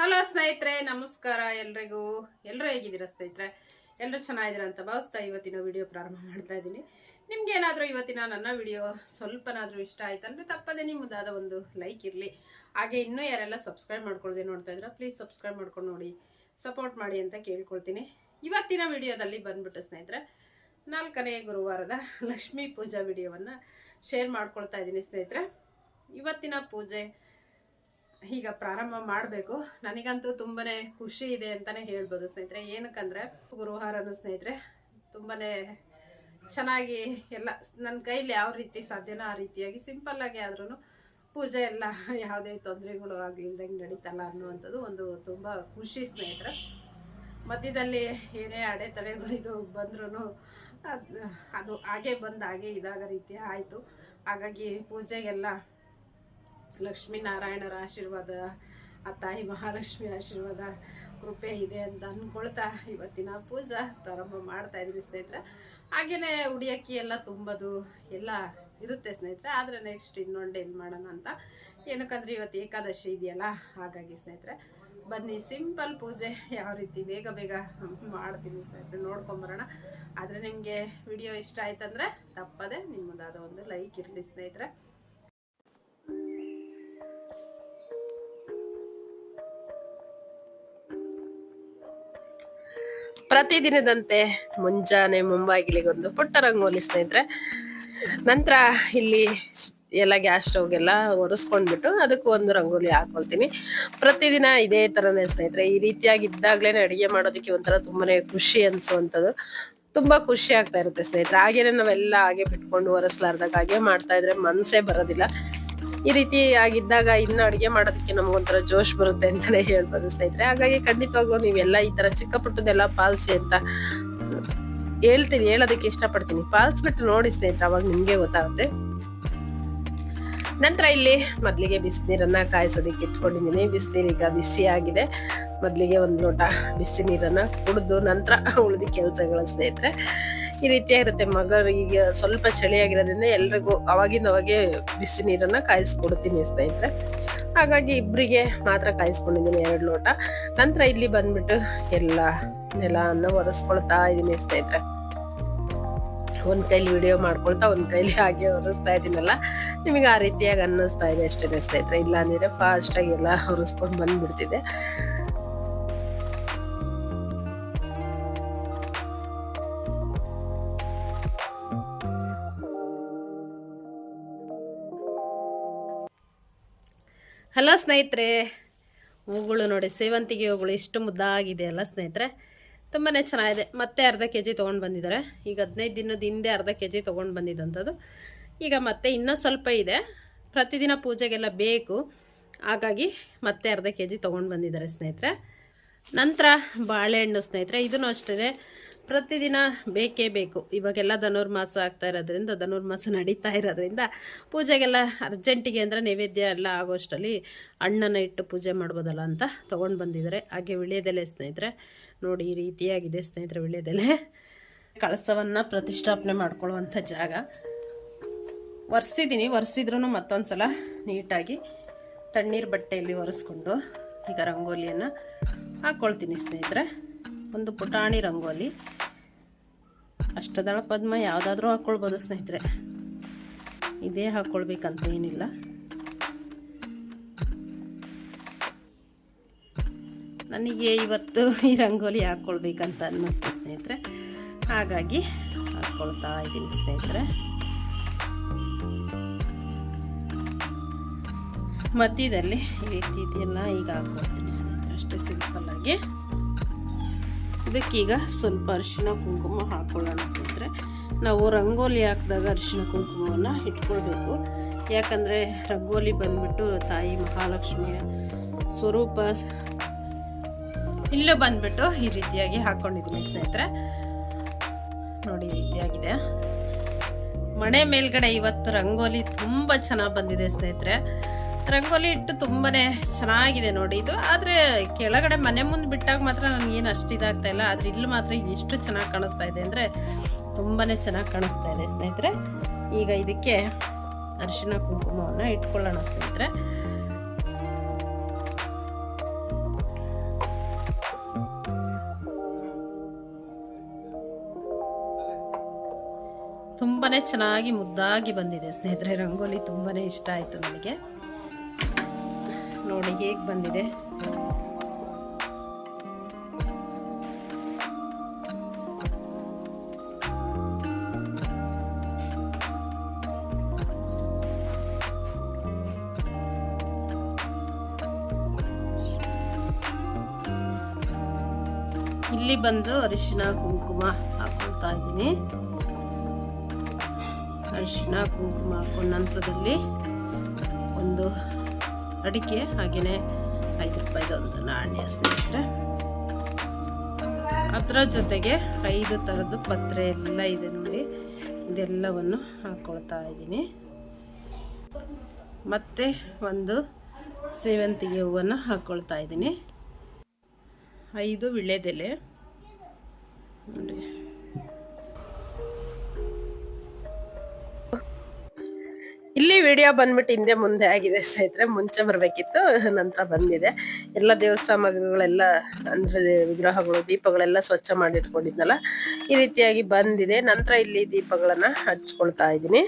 Hello ಸ್ನೇಹಿತರೆ, ನಮಸ್ಕಾರ ಎಲ್ರಿಗೂ. ಎಲ್ಲರೂ ಹೇಗಿದ್ದೀರಾ ಸ್ನೇಹಿತರೆ? ಎಲ್ಲರೂ ಚೆನ್ನಾಗಿದ್ದೀರಾ ಅಂತ ಭಾವಿಸ್ತಾ ಇವತ್ತಿನ ವಿಡಿಯೋ ಪ್ರಾರಂಭ ಮಾಡ್ತಾ ಇದ್ದೀನಿ. ನಿಮ್ಗೆ ಏನಾದರೂ ಇವತ್ತಿನ ನನ್ನ ವಿಡಿಯೋ ಸ್ವಲ್ಪನಾದರೂ ಇಷ್ಟ ಆಯ್ತಂದ್ರೆ ತಪ್ಪದೇ ನಿಮ್ಮದಾದ ಒಂದು ಲೈಕ್ ಇರಲಿ. ಹಾಗೆ ಇನ್ನೂ ಯಾರೆಲ್ಲ ಸಬ್ಸ್ಕ್ರೈಬ್ ಮಾಡ್ಕೊಳ್ದೆ ನೋಡ್ತಾ ಇದ್ದೀರಾ, ಪ್ಲೀಸ್ ಸಬ್ಸ್ಕ್ರೈಬ್ ಮಾಡ್ಕೊಂಡು ನೋಡಿ, ಸಪೋರ್ಟ್ ಮಾಡಿ ಅಂತ ಕೇಳ್ಕೊಳ್ತೀನಿ. ಇವತ್ತಿನ ವಿಡಿಯೋದಲ್ಲಿ ಬಂದ್ಬಿಟ್ಟು ಸ್ನೇಹಿತರೆ, ನಾಲ್ಕನೇ ಗುರುವಾರದ ಲಕ್ಷ್ಮೀ ಪೂಜಾ ವಿಡಿಯೋವನ್ನು ಶೇರ್ ಮಾಡ್ಕೊಳ್ತಾ ಇದ್ದೀನಿ ಸ್ನೇಹಿತರೆ. ಇವತ್ತಿನ ಪೂಜೆ ಈಗ ಪ್ರಾರಂಭ ಮಾಡಬೇಕು. ನನಗಂತೂ ತುಂಬಾನೇ ಖುಷಿ ಇದೆ ಅಂತಾನೆ ಹೇಳ್ಬೋದು ಸ್ನೇಹಿತರೆ. ಏನಕ್ಕಂದ್ರೆ ಗುರುವಾರನೂ ಸ್ನೇಹಿತರೆ ತುಂಬಾ ಚೆನ್ನಾಗಿ ಎಲ್ಲ ನನ್ನ ಕೈಲಿ ಯಾವ ರೀತಿ ಸಾಧ್ಯನೋ ಆ ರೀತಿಯಾಗಿ ಸಿಂಪಲ್ ಆಗಿ ಆದ್ರೂ ಪೂಜೆ ಎಲ್ಲ ಯಾವುದೇ ತೊಂದರೆಗಳು ಆಗ್ಲಿಲ್ದಂಗೆ ನಡೀತಲ್ಲ ಅನ್ನುವಂಥದ್ದು ಒಂದು ತುಂಬ ಖುಷಿ ಸ್ನೇಹಿತರೆ. ಮಧ್ಯದಲ್ಲಿ ಏನೇ ಅಡೆತಡೆಗಳಿದು ಬಂದ್ರೂ ಅದು ಹಾಗೆ ಬಂದು ಹಾಗೆ ಇದಾಗ ರೀತಿ ಆಯಿತು. ಹಾಗಾಗಿ ಪೂಜೆಗೆಲ್ಲ ಲಕ್ಷ್ಮೀನಾರಾಯಣರ ಆಶೀರ್ವಾದ, ಆ ತಾಯಿ ಮಹಾಲಕ್ಷ್ಮಿ ಆಶೀರ್ವಾದ ಕೃಪೆ ಇದೆ ಅಂತ ಅಂದ್ಕೊಳ್ತಾ ಇವತ್ತಿನ ಪೂಜಾ ಪ್ರಾರಂಭ ಮಾಡ್ತಾ ಇದ್ದೀನಿ ಸ್ನೇಹಿತರೆ. ಹಾಗೆಯೇ ಉಡಿಯಕ್ಕಿ ಎಲ್ಲ ತುಂಬೋದು ಎಲ್ಲ ಇರುತ್ತೆ ಸ್ನೇಹಿತರೆ, ಆದರೆ ನೆಕ್ಸ್ಟ್ ಇನ್ನೊಂದು ಏನು ಮಾಡೋಣ ಅಂತ. ಏನಕ್ಕಂದ್ರೆ ಇವತ್ತು ಏಕಾದಶಿ ಇದೆಯಲ್ಲ, ಹಾಗಾಗಿ ಸ್ನೇಹಿತರೆ, ಬನ್ನಿ ಸಿಂಪಲ್ ಪೂಜೆ ಯಾವ ರೀತಿ ಬೇಗ ಬೇಗ ಮಾಡ್ತೀನಿ ಸ್ನೇಹಿತರೆ ನೋಡ್ಕೊಂಬರೋಣ ಆದರೆ ನಿಮಗೆ ವಿಡಿಯೋ ಇಷ್ಟ ಆಯ್ತಂದ್ರೆ ತಪ್ಪದೆ ನಿಮ್ಮದಾದ ಒಂದು ಲೈಕ್ ಇರಲಿ ಸ್ನೇಹಿತರೆ. ಪ್ರತಿದಿನದಂತೆ ಮುಂಜಾನೆ ಮುಂಬಾಗಿಲಿಗೊಂದು ಪುಟ್ಟ ರಂಗೋಲಿ ಸ್ನೇಹಿತರೆ ನಂತರ ಇಲ್ಲಿ ಎಲ್ಲ ಗ್ಯಾಸ್ ಸ್ಟವ್ಗೆಲ್ಲ ಒರೆಸ್ಕೊಂಡ್ಬಿಟ್ಟು ಅದಕ್ಕೂ ಒಂದು ರಂಗೋಲಿ ಹಾಕೊಳ್ತೀನಿ. ಪ್ರತಿದಿನ ಇದೇ ಥರನೇ ಸ್ನೇಹಿತರೆ, ಈ ರೀತಿಯಾಗಿ ಇದ್ದಾಗ್ಲೇ ಅಡುಗೆ ಮಾಡೋದಕ್ಕೆ ಒಂಥರ ತುಂಬಾನೇ ಖುಷಿ ಅನಿಸುವಂಥದ್ದು. ತುಂಬಾ ಖುಷಿ ಆಗ್ತಾ ಇರುತ್ತೆ ಸ್ನೇಹಿತರೆ. ಹಾಗೇನೆ ನಾವೆಲ್ಲ ಹಾಗೆ ಬಿಟ್ಕೊಂಡು ಒರೆಸ್ಲಾರ್ದಾಗ ಹಾಗೆ ಮಾಡ್ತಾ ಇದ್ರೆ ಮನಸ್ಸೇ ಬರೋದಿಲ್ಲ. ಈ ರೀತಿ ಆಗಿದ್ದಾಗ ಇನ್ನು ಅಡುಗೆ ಮಾಡೋದಕ್ಕೆ ನಮಗೊಂಥರ ಜೋಶ್ ಬರುತ್ತೆ ಅಂತಲೇ ಹೇಳ್ಬೋದು ಸ್ನೇಹಿತರೆ. ಹಾಗಾಗಿ ಖಂಡಿತವಾಗ್ಲೂ ನೀವೆಲ್ಲ ಈ ತರ ಚಿಕ್ಕ ಪುಟ್ಟದೆಲ್ಲ ಪಾಲ್ಸಿ ಅಂತ ಹೇಳ್ತೀನಿ, ಹೇಳೋದಕ್ಕೆ ಇಷ್ಟಪಡ್ತೀನಿ. ಪಾಲ್ಸ್ಬಿಟ್ಟು ನೋಡಿ ಸ್ನೇಹಿತರೆ, ಅವಾಗ ನಿಮಗೆ ಗೊತ್ತಾಗುತ್ತೆ. ನಂತರ ಇಲ್ಲಿ ಮೊದಲಿಗೆ ಬಿಸಿನೀರನ್ನ ಕಾಯಿಸೋದಕ್ಕೆ ಇಟ್ಕೊಂಡಿದ್ದೀನಿ. ಬಿಸಿನೀರು ಈಗ ಬಿಸಿ ಆಗಿದೆ ಮೊದಲಿಗೆ ಒಂದು ಲೋಟ ಬಿಸಿ ನೀರನ್ನ ಕುಡಿದು ನಂತರ ಉಳಿದ ಕೆಲಸಗಳ ಸ್ನೇಹಿತರೆ. ಈ ರೀತಿ ಇರುತ್ತೆ ಮಗ. ಈಗ ಸ್ವಲ್ಪ ಚಳಿಯಾಗಿರೋದ್ರಿಂದ ಎಲ್ರಿಗೂ ಅವಾಗಿಂದ ಅವಾಗೆ ಬಿಸಿ ನೀರನ್ನ ಕಾಯಿಸ್ಕೊಡ್ತೀನಿ ಸ್ನೇಹಿತರೆ ಹಾಗಾಗಿ ಇಬ್ಬರಿಗೆ ಮಾತ್ರ ಕಾಯಿಸ್ಕೊಂಡಿದ್ದೀನಿ ಎರಡು ಲೋಟ. ನಂತರ ಇಲ್ಲಿ ಬಂದ್ಬಿಟ್ಟು ಎಲ್ಲ ನೆಲವನ್ನು ಒರೆಸ್ಕೊಳ್ತಾ ಇದ್ದೀನಿ ಸ್ನೇಹಿತರೆ ಒಂದ್ ಕೈಲಿ ವಿಡಿಯೋ ಮಾಡ್ಕೊಳ್ತಾ ಒಂದ್ ಕೈಲಿ ಹಾಗೆ ಒರೆಸ್ತಾ ಇದೀನಲ್ಲ. ನಿಮಗೆ ಆ ರೀತಿಯಾಗಿ ಅನ್ನಿಸ್ತಾ ಇದೆ ಅಷ್ಟೇ ಸ್ನೇಹಿತರೆ ಇಲ್ಲ ಅಂದ್ರೆ ಫಾಸ್ಟ್ ಆಗಿ ಎಲ್ಲ ಒರೆಸ್ಕೊಂಡು ಬಂದ್ಬಿಡ್ತಿದೆ. ಹಲೋ ಸ್ನೇಹಿತರೆ ಹೂಗಳು ನೋಡಿ, ಸೇವಂತಿಗೆ ಹೂಗಳು ಎಷ್ಟು ಮುದ್ದಾಗಿದೆ ಅಲ್ಲ ಸ್ನೇಹಿತರೆ. ತುಂಬಾ ಚೆನ್ನಾಗಿದೆ. ಮತ್ತೆ ಅರ್ಧ ಕೆ ಜಿ ತೊಗೊಂಡು ಬಂದಿದ್ದಾರೆ. ಈಗ ಹದಿನೈದು ದಿನದ ಹಿಂದೆ ಅರ್ಧ ಕೆ ಜಿ ತೊಗೊಂಡು ಬಂದಿದ್ದಂಥದ್ದು. ಈಗ ಮತ್ತೆ ಇನ್ನೂ ಸ್ವಲ್ಪ ಇದೆ. ಪ್ರತಿದಿನ ಪೂಜೆಗೆಲ್ಲ ಬೇಕು. ಹಾಗಾಗಿ ಮತ್ತೆ ಅರ್ಧ ಕೆ ಜಿ ತೊಗೊಂಡು ಬಂದಿದ್ದಾರೆ ಸ್ನೇಹಿತರೆ. ನಂತರ ಬಾಳೆಹಣ್ಣು ಸ್ನೇಹಿತರೆ. ಇದನ್ನು ಅಷ್ಟೇ ಪ್ರತಿದಿನ ಬೇಕೇ ಬೇಕು. ಇವಾಗೆಲ್ಲ ಧನುರ್ಮಾಸ ಆಗ್ತಾ ಇರೋದ್ರಿಂದ, ಧನುರ್ಮಾಸ ನಡೀತಾ ಇರೋದ್ರಿಂದ ಪೂಜೆಗೆಲ್ಲ ಅರ್ಜೆಂಟಿಗೆ ಅಂದರೆ ನೈವೇದ್ಯ ಎಲ್ಲ ಆಗೋಷ್ಟರಲ್ಲಿ ಅಣ್ಣನ ಇಟ್ಟು ಪೂಜೆ ಮಾಡ್ಬೋದಲ್ಲ ಅಂತ ತೊಗೊಂಡು ಬಂದಿದ್ದಾರೆ. ಹಾಗೆ ವಿಳ್ಯದೆಲೆ ಸ್ನೇಹಿತರೆ, ನೋಡಿ ಈ ರೀತಿಯಾಗಿದೆ ಸ್ನೇಹಿತರೆ ವಿಳ್ಯದೆಲೆ. ಕಳಸವನ್ನು ಪ್ರತಿಷ್ಠಾಪನೆ ಮಾಡ್ಕೊಳ್ಳುವಂಥ ಜಾಗ. ಒರೆಸಿದ್ದೀನಿ ಒರೆಸಿದ್ರೂ ಮತ್ತೊಂದು ಸಲ ನೀಟಾಗಿ ತಣ್ಣೀರು ಬಟ್ಟೆಯಲ್ಲಿ ಒರೆಸ್ಕೊಂಡು ಈಗ ರಂಗೋಲಿಯನ್ನು ಹಾಕ್ಕೊಳ್ತೀನಿ ಸ್ನೇಹಿತರೆ. ಒಂದು ಪುಟಾಣಿ ರಂಗೋಲಿ. ಅಷ್ಟದಳ ಪದ್ಮ ಯಾವುದಾದ್ರೂ ಹಾಕ್ಕೊಳ್ಬೋದು ಸ್ನೇಹಿತರೆ. ಇದೇ ಹಾಕ್ಕೊಳ್ಬೇಕಂತ ಏನಿಲ್ಲ. ನನಗೆ ಇವತ್ತು ಈ ರಂಗೋಲಿ ಹಾಕ್ಕೊಳ್ಬೇಕಂತ ಅನ್ನಿಸ್ತು ಸ್ನೇಹಿತರೆ. ಹಾಗಾಗಿ ಹಾಕ್ಕೊಳ್ತಾ ಇದ್ದೀನಿ ಸ್ನೇಹಿತರೆ. ಮಧ್ಯದಲ್ಲಿ ಈ ರೀತಿ ಇದೆಲ್ಲ ಈಗ ಹಾಕ್ಕೊಳ್ತೀನಿ ಸ್ನೇಹಿತರೆ. ಅಷ್ಟೇ ಸಿಂಪಲ್ಲಾಗಿ. ಇದಕ್ಕೀಗ ಸ್ವಲ್ಪ ಅರಿಶಿನ ಕುಂಕುಮ ಹಾಕ್ಕೊಳ್ಳೋಣ ಸ್ನೇಹಿತರೆ. ನಾವು ರಂಗೋಲಿ ಹಾಕಿದಾಗ ಅರಿಶಿನ ಕುಂಕುಮವನ್ನು ಇಟ್ಕೊಳ್ಬೇಕು. ಯಾಕಂದರೆ ರಂಗೋಲಿ ಬಂದ್ಬಿಟ್ಟು ತಾಯಿ ಮಹಾಲಕ್ಷ್ಮಿಯ ಸ್ವರೂಪ ಇಲ್ಲೂ ಬಂದ್ಬಿಟ್ಟು ಈ ರೀತಿಯಾಗಿ ಹಾಕ್ಕೊಂಡಿದ್ದೀನಿ ಸ್ನೇಹಿತರೆ. ನೋಡಿ, ಈ ರೀತಿಯಾಗಿದೆ. ಮನೆ ಮೇಲ್ಗಡೆ ಇವತ್ತು ರಂಗೋಲಿ ತುಂಬ ಚೆನ್ನಾಗಿ ಬಂದಿದೆ ಸ್ನೇಹಿತರೆ. ರಂಗೋಲಿ ಇಟ್ಟು ತುಂಬಾ ಚೆನ್ನಾಗಿದೆ ನೋಡಿ ಇದು. ಆದರೆ ಕೆಳಗಡೆ ಮನೆ ಮುಂದೆ ಬಿಟ್ಟಾಗ ಮಾತ್ರ ನನಗೆ ಏನು ಅಷ್ಟು ಇದಾಗ್ತಾ ಇಲ್ಲ. ಆದರೆ ಇಲ್ಲಿ ಮಾತ್ರ ಎಷ್ಟು ಚೆನ್ನಾಗಿ ಕಾಣಿಸ್ತಾ ಇದೆ ಅಂದರೆ ತುಂಬಾ ಚೆನ್ನಾಗಿ ಕಾಣಿಸ್ತಾ ಇದೆ ಸ್ನೇಹಿತರೆ. ಈಗ ಇದಕ್ಕೆ ಅರಿಶಿನ ಕುಂಕುಮವನ್ನು ಇಟ್ಕೊಳ್ಳೋಣ ಸ್ನೇಹಿತರೆ. ತುಂಬಾ ಚೆನ್ನಾಗಿ ಮುದ್ದಾಗಿ ಬಂದಿದೆ ಸ್ನೇಹಿತರೆ. ರಂಗೋಲಿ ತುಂಬಾ ಇಷ್ಟ ಆಯಿತು ನನಗೆ. ನೋಡಿ ಹೇಗೆ ಬಂದಿದೆ. ಇಲ್ಲಿ ಬಂದು ಅರಿಶಿನ ಕುಂಕುಮ ಹಾಕೊಳ್ತಾ ಇದ್ದೀನಿ. ಅರಿಶಿನ ಕುಂಕುಮ ಹಾಕೊಂಡ ನಂತರದಲ್ಲಿ ಒಂದು ಅಡಿಕೆ ಹಾಗೆಯೇ ಐದು ರೂಪಾಯಿದು ಒಂದು ನಾಣ್ಯ ಸ್ನೇಹಿತರೆ. ಅದರ ಜೊತೆಗೆ ಐದು ಥರದ್ದು ಪತ್ರೆ ಎಲ್ಲ ಇದೆ ನೋಡಿ. ಇದೆಲ್ಲವನ್ನು ಹಾಕ್ಕೊಳ್ತಾ ಇದ್ದೀನಿ. ಮತ್ತು ಒಂದು ಸೇವಂತಿಗೆ ಹೂವನ್ನು ಹಾಕ್ಕೊಳ್ತಾ ಇದ್ದೀನಿ. ಐದು ವಿಳ್ಯದೆಲೆ ನೋಡಿ. ಇಲ್ಲಿ ವಿಡಿಯೋ ಬಂದ್ಬಿಟ್ಟು ಹಿಂದೆ ಮುಂದೆ ಆಗಿದೆ ಸ್ನೇಹಿತರೆ, ಮುಂಚೆ ಬರಬೇಕಿತ್ತು, ನಂತರ ಬಂದಿದೆ. ಎಲ್ಲ ದೇವ್ರ ಸಾಮಗ್ರಿಗಳೆಲ್ಲ ಅಂದ್ರೆ ವಿಗ್ರಹಗಳು, ದೀಪಗಳೆಲ್ಲ ಸ್ವಚ್ಛ ಮಾಡಿಟ್ಕೊಂಡಿದ್ನಲ್ಲ, ಈ ರೀತಿಯಾಗಿ ಬಂದಿದೆ. ನಂತರ ಇಲ್ಲಿ ದೀಪಗಳನ್ನ ಹಚ್ಕೊಳ್ತಾ ಇದ್ದೀನಿ.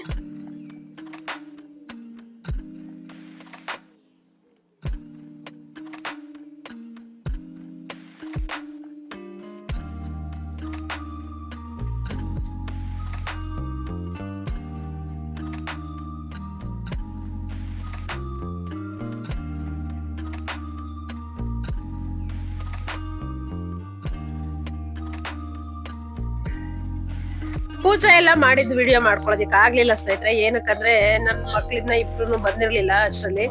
ಪೂಜೆ ಎಲ್ಲ ಮಾಡಿದ್ ವಿಡಿಯೋ ಮಾಡ್ಕೊಳ್ಳೋದಿಕ್ ಆಗ್ಲಿಲ್ಲ ಸ್ನೇಹಿತರೆ. ಏನಕ್ಕಂದ್ರೆ ನನ್ನ ಮಕ್ಳಿದ್ನ ಇಬ್ರು ಬಂದಿರ್ಲಿಲ್ಲ ಅಷ್ಟರಲ್ಲಿ.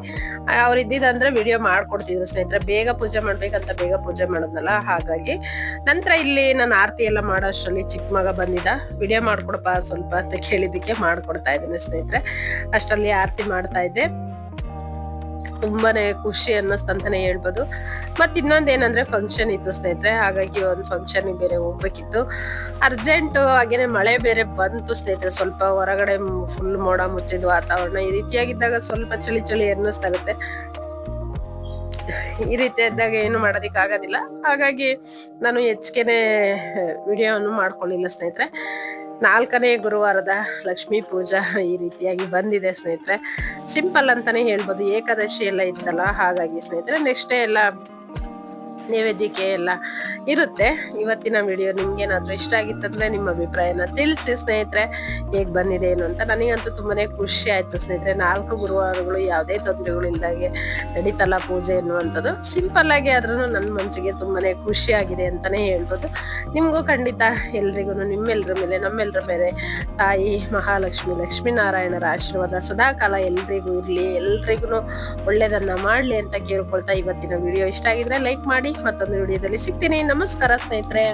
ಅವ್ರು ಇದ್ದಿದಂದ್ರೆ ವಿಡಿಯೋ ಮಾಡ್ಕೊಡ್ತಿದ್ರು ಸ್ನೇಹಿತರೆ. ಬೇಗ ಪೂಜೆ ಮಾಡ್ಬೇಕಂತ ಬೇಗ ಪೂಜೆ ಮಾಡೋದ್ನಲ್ಲ, ಹಾಗಾಗಿ ನಂತರ ಇಲ್ಲಿ ನಾನು ಆರತಿ ಎಲ್ಲ ಮಾಡೋ ಅಷ್ಟರಲ್ಲಿ ಚಿಕ್ಕ ಮಗ ಬಂದಿದ್ದ. ವಿಡಿಯೋ ಮಾಡ್ಕೊಡಪ್ಪ ಸ್ವಲ್ಪ, ಅಂತ ಕೇಳಿದ್ದಕ್ಕೆ ಮಾಡ್ಕೊಡ್ತಾ ಇದ್ದೀನಿ ಸ್ನೇಹಿತರೆ. ಅಷ್ಟರಲ್ಲಿ ಆರತಿ ಮಾಡ್ತಾ ಇದ್ದೆ. ತುಂಬಾನೇ ಖುಷಿ ಅನ್ನಿಸ್ತಂತಾನೆ ಹೇಳ್ಬೋದು. ಮತ್ತೆ ಇನ್ನೊಂದ್ ಏನಂದ್ರೆ ಫಂಕ್ಷನ್ ಇತ್ತು ಸ್ನೇಹಿತರೆ, ಹಾಗಾಗಿ ಒಂದು ಫಂಕ್ಷನ್ ಬೇರೆ ಹೋಗ್ಬೇಕಿತ್ತು. ಅರ್ಜೆಂಟ್ ಹಾಗೇನೆ ಮಳೆ ಬೇರೆ ಬಂತು ಸ್ನೇಹಿತರೆ, ಸ್ವಲ್ಪ ಹೊರಗಡೆ ಫುಲ್ ಮೋಡ ಮುಚ್ಚಿದ ವಾತಾವರಣ. ಈ ರೀತಿಯಾಗಿದ್ದಾಗ ಸ್ವಲ್ಪ ಚಳಿ ಚಳಿ ಅನ್ನಿಸ್ತಾ ಇರುತ್ತೆ. ಈ ರೀತಿ ಇದ್ದಾಗ ಏನು ಮಾಡೋದಿಕ್ ಆಗೋದಿಲ್ಲ. ಹಾಗಾಗಿ ನಾನು ಹೆಚ್ಚಿಗೆನೆ, ವಿಡಿಯೋವನ್ನು ಮಾಡ್ಕೊಳ್ಳಿಲ್ಲ ಸ್ನೇಹಿತರೆ. ನಾಲ್ಕನೇ ಗುರುವಾರದ ಲಕ್ಷ್ಮೀ ಪೂಜಾ ಈ ರೀತಿಯಾಗಿ ಬಂದಿದೆ ಸ್ನೇಹಿತರೆ. ಸಿಂಪಲ್ ಅಂತಾನೆ ಹೇಳ್ಬೋದು. ಏಕಾದಶಿ ಎಲ್ಲ ಇತ್ತಲ್ಲ, ಹಾಗಾಗಿ ಸ್ನೇಹಿತರೆ ನೆಕ್ಸ್ಟ್ ಡೇ ಎಲ್ಲ ನೈವೇದ್ಯಕ್ಕೆ ಎಲ್ಲ ಇರುತ್ತೆ. ಇವತ್ತಿನ ವಿಡಿಯೋ ನಿಮ್ಗೇನಾದ್ರೂ ಇಷ್ಟ ಆಗಿತ್ತಂದ್ರೆ ನಿಮ್ಮ ಅಭಿಪ್ರಾಯನ ತಿಳಿಸಿ. ಸ್ನೇಹಿತರೆ, ಹೇಗೆ ಬಂದಿದೆ, ಏನು ಅಂತ. ನನಗಂತೂ ತುಂಬಾನೇ ಖುಷಿ ಆಯ್ತು ಸ್ನೇಹಿತರೆ. ನಾಲ್ಕು ಗುರುವಾರಗಳು ಯಾವುದೇ ತೊಂದರೆಗಳು ಇಲ್ದಾಗೆ ನಡೀತಲ್ಲ ಪೂಜೆ ಎನ್ನುವಂಥದ್ದು. ಸಿಂಪಲ್ ಆಗಿ ಆದ್ರೂ ನನ್ನ ಮನಸ್ಸಿಗೆ ತುಂಬಾನೇ ಖುಷಿ ಆಗಿದೆ ಅಂತಾನೆ ಹೇಳ್ಬೋದು. ನಿಮಗೂ ಖಂಡಿತ ಎಲ್ರಿಗೂ ನಿಮ್ಮೆಲ್ಲರ ಮೇಲೆ ನಮ್ಮೆಲ್ಲರ ಮೇಲೆ ತಾಯಿ ಮಹಾಲಕ್ಷ್ಮಿ, ಲಕ್ಷ್ಮೀನಾರಾಯಣರ ಆಶೀರ್ವಾದ ಸದಾಕಾಲ ಎಲ್ರಿಗೂ ಇರಲಿ. ಎಲ್ರಿಗೂ ಒಳ್ಳೇದನ್ನ ಮಾಡಲಿ ಅಂತ ಕೇಳ್ಕೊಳ್ತಾ ಇವತ್ತಿನ ವಿಡಿಯೋ ಇಷ್ಟ ಆಗಿದ್ರೆ ಲೈಕ್ ಮಾಡಿ ಮತ್ತೊಂದು ವಿಡಿಯೋದಲ್ಲಿ ಸಿಗ್ತೀನಿ. ನಮಸ್ಕಾರ ಸ್ನೇಹಿತರೆ.